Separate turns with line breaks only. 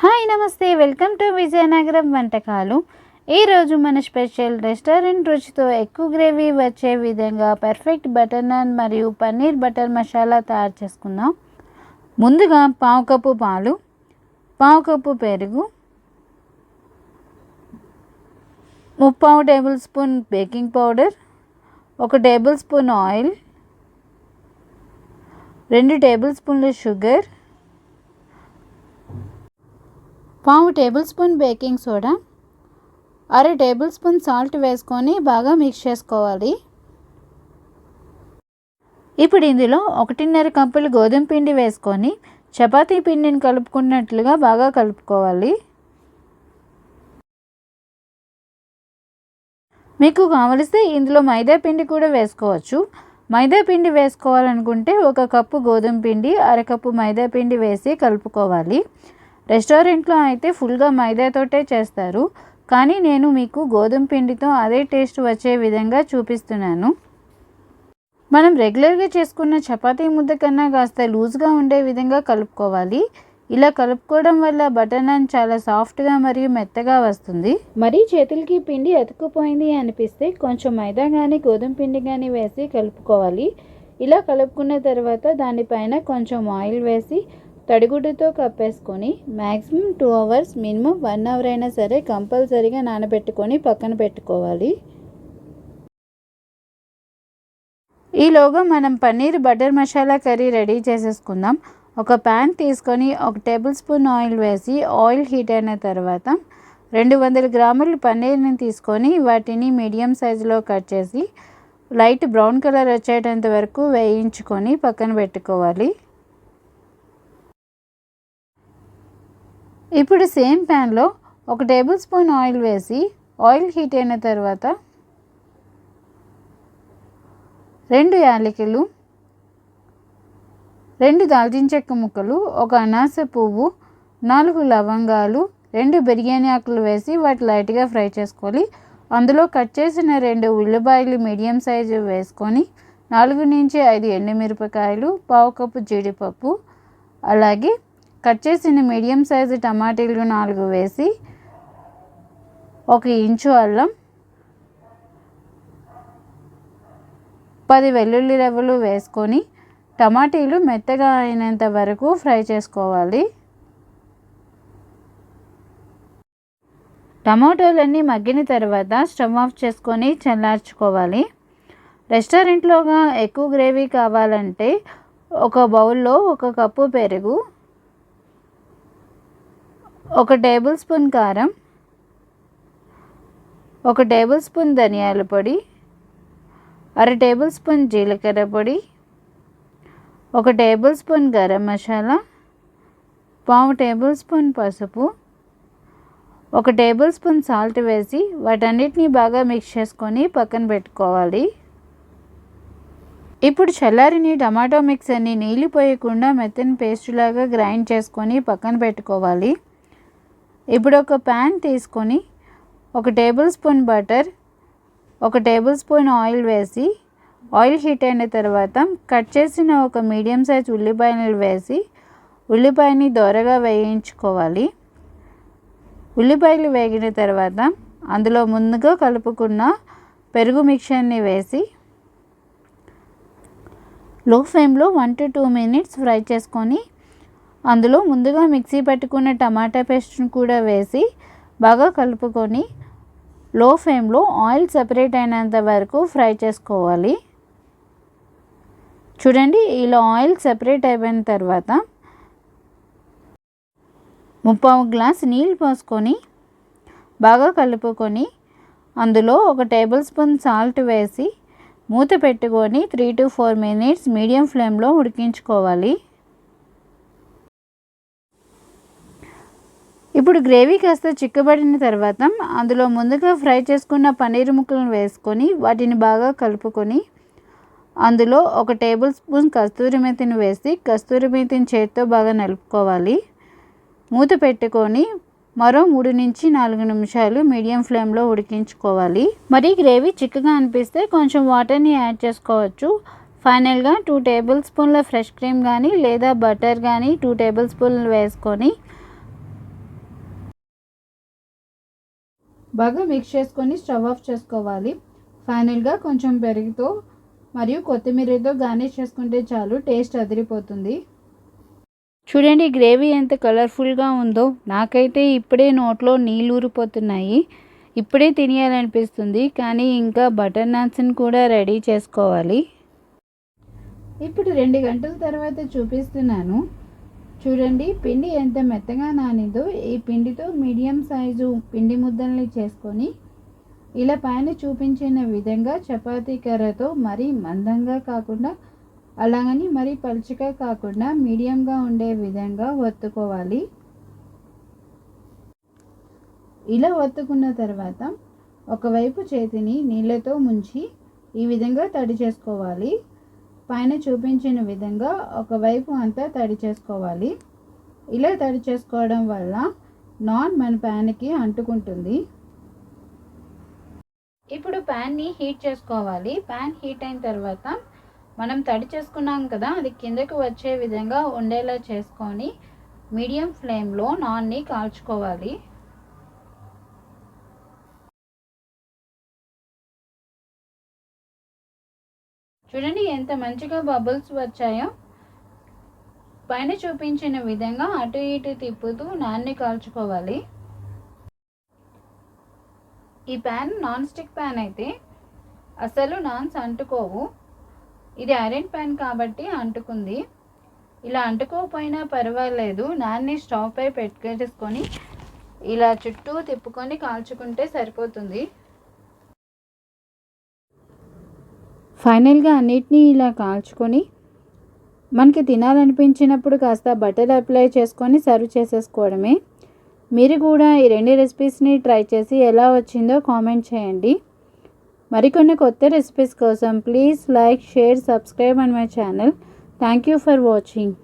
Hi నమస్తే. Welcome to Vizianagaram వంటకాలు. ఈరోజు మన స్పెషల్ రెస్టారెంట్ రుచితో ఎక్కువ గ్రేవీ వచ్చే విధంగా పర్ఫెక్ట్ బటర్ నాన్ మరియు పన్నీర్ బటర్ మసాలా తయారు చేసుకుందాం. ముందుగా పావు కప్పు పాలు పావు కప్పు పెరుగు ముప్పావు టేబుల్ స్పూన్ బేకింగ్ పౌడర్ ఒక టేబుల్ స్పూన్ ఆయిల్ రెండు టేబుల్ స్పూన్లు షుగర్ పావు టేబుల్ స్పూన్ బేకింగ్ సోడా అర టేబుల్ స్పూన్ సాల్ట్ వేసుకొని బాగా మిక్స్ చేసుకోవాలి. ఇప్పుడు ఇందులో ఒకటిన్నర కప్పులు గోధుమ పిండి వేసుకొని చపాతీ పిండిని కలుపుకున్నట్లుగా బాగా కలుపుకోవాలి. మీకు కావలిస్తే ఇందులో మైదా పిండి కూడా వేసుకోవచ్చు. మైదా పిండి వేసుకోవాలనుకుంటే ఒక కప్పు గోధుమ పిండి అరకప్పు మైదా పిండి వేసి కలుపుకోవాలి. రెస్టారెంట్లో అయితే ఫుల్గా మైదాతోటే చేస్తారు. కానీ నేను మీకు గోధుమ పిండితో అదే టేస్ట్ వచ్చే విధంగా చూపిస్తున్నాను. మనం రెగ్యులర్గా చేసుకున్న చపాతీ ముద్ద కన్నా కాస్త లూజ్గా ఉండే విధంగా కలుపుకోవాలి. ఇలా కలుపుకోవడం వల్ల బటర్ నాన్ చాలా సాఫ్ట్గా మరియు మెత్తగా వస్తుంది. మరీ చేతులకి పిండి అతుక్కుపోయింది అనిపిస్తే కొంచెం మైదా కానీ గోధుమ పిండి కానీ వేసి కలుపుకోవాలి. ఇలా కలుపుకున్న తర్వాత దానిపైన కొంచెం ఆయిల్ వేసి తడిగుడ్డుతో కప్పేసుకొని maximum two hours minimum one hour అయినా సరే కంపల్సరీగా నానబెట్టుకొని పక్కన పెట్టుకోవాలి. ఈలోగా మనం paneer butter masala curry ready చేసేసుకుందాం. ఒక ప్యాన్ తీసుకొని ఒక టేబుల్ స్పూన్ ఆయిల్ వేసి ఆయిల్ హీట్ అయిన తర్వాత రెండు వందల గ్రాముల పన్నీర్ని తీసుకొని వాటిని మీడియం సైజులో కట్ చేసి లైట్ బ్రౌన్ కలర్ వచ్చేటంత వరకు వేయించుకొని పక్కన పెట్టుకోవాలి. ఇప్పుడు సేమ్ ప్యాన్లో ఒక టేబుల్ స్పూన్ ఆయిల్ వేసి ఆయిల్ హీట్ అయిన తర్వాత రెండు యాలకులు రెండు దాల్చిన చెక్క ముక్కలు ఒక అనాస పువ్వు నాలుగు లవంగాలు రెండు బిర్యానీ ఆకులు వేసి వాటి లైట్గా ఫ్రై చేసుకోవాలి. అందులో కట్ చేసిన రెండు ఉల్లిపాయలు మీడియం సైజు వేసుకొని నాలుగు నుంచి ఐదు ఎండుమిరపకాయలు పావు కప్పు జీడిపప్పు అలాగే కట్ చేసిన మీడియం సైజు టమాటీలు నాలుగు వేసి ఒక ఇంచు అల్లం పది వెల్లుల్లి రవ్వలు వేసుకొని టమాటీలు మెత్తగా అయినంత వరకు ఫ్రై చేసుకోవాలి. టమాటోలన్నీ మగ్గిన తర్వాత స్టవ్ ఆఫ్ చేసుకొని చల్లార్చుకోవాలి. రెస్టారెంట్లోగా ఎక్కువ గ్రేవీ కావాలంటే ఒక బౌల్లో ఒక కప్పు పెరుగు ఒక టేబుల్ స్పూన్ కారం ఒక టేబుల్ స్పూన్ ధనియాల పొడి అర టేబుల్ స్పూన్ జీలకర్ర పొడి ఒక టేబుల్ స్పూన్ గరం మసాలా పావు టేబుల్ స్పూన్ పసుపు ఒక టేబుల్ స్పూన్ సాల్ట్ వేసి వాటన్నిటిని బాగా మిక్స్ చేసుకొని పక్కన పెట్టుకోవాలి. ఇప్పుడు చల్లారిని టమాటో మిక్స్ అన్ని నీళ్ళు పోయకుండా మెత్తని పేస్ట్ లాగా గ్రైండ్ చేసుకొని పక్కన పెట్టుకోవాలి. ఇప్పుడు ఒక ప్యాన్ తీసుకొని ఒక టేబుల్ స్పూన్ బటర్ ఒక టేబుల్ స్పూన్ ఆయిల్ వేసి ఆయిల్ హీట్ అయిన తర్వాత కట్ చేసిన ఒక మీడియం సైజ్ ఉల్లిపాయలు వేసి ఉల్లిపాయని దోరగా వేయించుకోవాలి. ఉల్లిపాయలు వేగిన తర్వాత అందులో ముందుగా కలుపుకున్న పెరుగు మిక్చర్ని వేసి లో ఫ్లేమ్లో one to two minutes fry చేసుకొని అందులో ముందుగా మిక్సీ పట్టుకున్న టమాటా పేస్ట్ని కూడా వేసి బాగా కలుపుకొని లో ఫ్లేమ్లో ఆయిల్ సపరేట్ అయినంత వరకు ఫ్రై చేసుకోవాలి. చూడండి ఇలా ఆయిల్ సెపరేట్ అయిపోయిన తర్వాత ముప్పావు గ్లాస్ నీళ్ళు పోసుకొని బాగా కలుపుకొని అందులో ఒక టేబుల్ స్పూన్ సాల్ట్ వేసి మూత పెట్టుకొని three to four minutes medium ఫ్లేమ్లో ఉడికించుకోవాలి. ఇప్పుడు గ్రేవీ కాస్త చిక్కబడిన తర్వాత అందులో ముందుగా ఫ్రై చేసుకున్న పన్నీర్ ముక్కలను వేసుకొని వాటిని బాగా కలుపుకొని అందులో ఒక టేబుల్ స్పూన్ కస్తూరి మెతిని వేసి కస్తూరి మెతిని చేతితో బాగా నలుపుకోవాలి. మూత పెట్టుకొని మరో మూడు నుంచి నాలుగు నిమిషాలు మీడియం ఫ్లేమ్లో ఉడికించుకోవాలి. మరి గ్రేవీ చిక్కగా అనిపిస్తే కొంచెం వాటర్ని యాడ్ చేసుకోవచ్చు. ఫైనల్గా టూ టేబుల్ స్పూన్ల ఫ్రెష్ క్రీమ్ కానీ లేదా బటర్ కానీ టూ టేబుల్ స్పూన్లు వేసుకొని బాగా మిక్స్ చేసుకొని స్టవ్ ఆఫ్ చేసుకోవాలి. ఫైనల్గా కొంచెం పెరుగుతో మరియు కొత్తిమీరతో గార్నిష్ చేసుకుంటే చాలు టేస్ట్ అదిరిపోతుంది. చూడండి గ్రేవీ ఎంత కలర్ఫుల్గా ఉందో. నాకైతే ఇప్పుడే నోట్లో నీళ్ళు ఊరిపోతున్నాయి. ఇప్పుడే తినేయాలనిపిస్తుంది కానీ ఇంకా బటర్ నాన్స్ని కూడా రెడీ చేసుకోవాలి. ఇప్పుడు రెండు గంటల తర్వాత చూపిస్తున్నాను. చూడండి పిండి ఎంత మెత్తగా నానిదో ఈ పిండితో మీడియం సైజు పిండి ముద్దల్ని చేసుకొని ఇలా పైన చూపించిన విధంగా చపాతీ కర్రతో మరీ మందంగా కాకుండా అలాగని మరీ పలుచగా కాకుండా మీడియంగా ఉండే విధంగా ఒత్తుకోవాలి ఇలా ఒత్తుకున్న తర్వాత ఒకవైపు చేతిని నీళ్ళతో ముంచి ఈ విధంగా తడి చేసుకోవాలి. పైన చూపించిన విధంగా ఒకవైపు అంతా తడి చేసుకోవాలి. ఇలా తడి చేసుకోవడం వల్ల నాన్ మన ప్యాన్కి అంటుకుంటుంది. ఇప్పుడు ప్యాన్ని హీట్ చేసుకోవాలి. ప్యాన్ హీట్ అయిన తర్వాత మనం తడి చేసుకున్నాం కదా అది కిందకు వచ్చే విధంగా ఉండేలా చేసుకొని మీడియం ఫ్లేమ్లో నాన్ని కాల్చుకోవాలి. చూడండి ఎంత మంచిగా బబుల్స్ వచ్చాయో. పైన చూపించిన విధంగా అటు ఇటు తిప్పుతూ నాన్ని కాల్చుకోవాలి. ఈ ప్యాన్ నాన్ స్టిక్ ప్యాన్ అయితే అసలు నాన్స్ అంటుకోవు. ఇది ఐరన్ ప్యాన్ కాబట్టి అంటుకుంది. ఇలా అంటుకోకపోయినా పర్వాలేదు. నాన్ని స్టవ్ పై పెట్టుకొని ఇలా చుట్టూ తిప్పుకొని కాల్చుకుంటే సరిపోతుంది. ఫైనల్గా అన్నిటినీ ఇలా కాల్చుకొని మనకి తినాలనిపించినప్పుడు కాస్త బటర్ అప్లై చేసుకొని సర్వ్ చేసేసుకోవడమే. మీరు కూడా ఈ రెండు రెసిపీస్ని ట్రై చేసి ఎలా వచ్చిందో కామెంట్ చేయండి. మరికొన్ని కొత్త రెసిపీస్ కోసం please like share subscribe and my channel. Thank you for watching.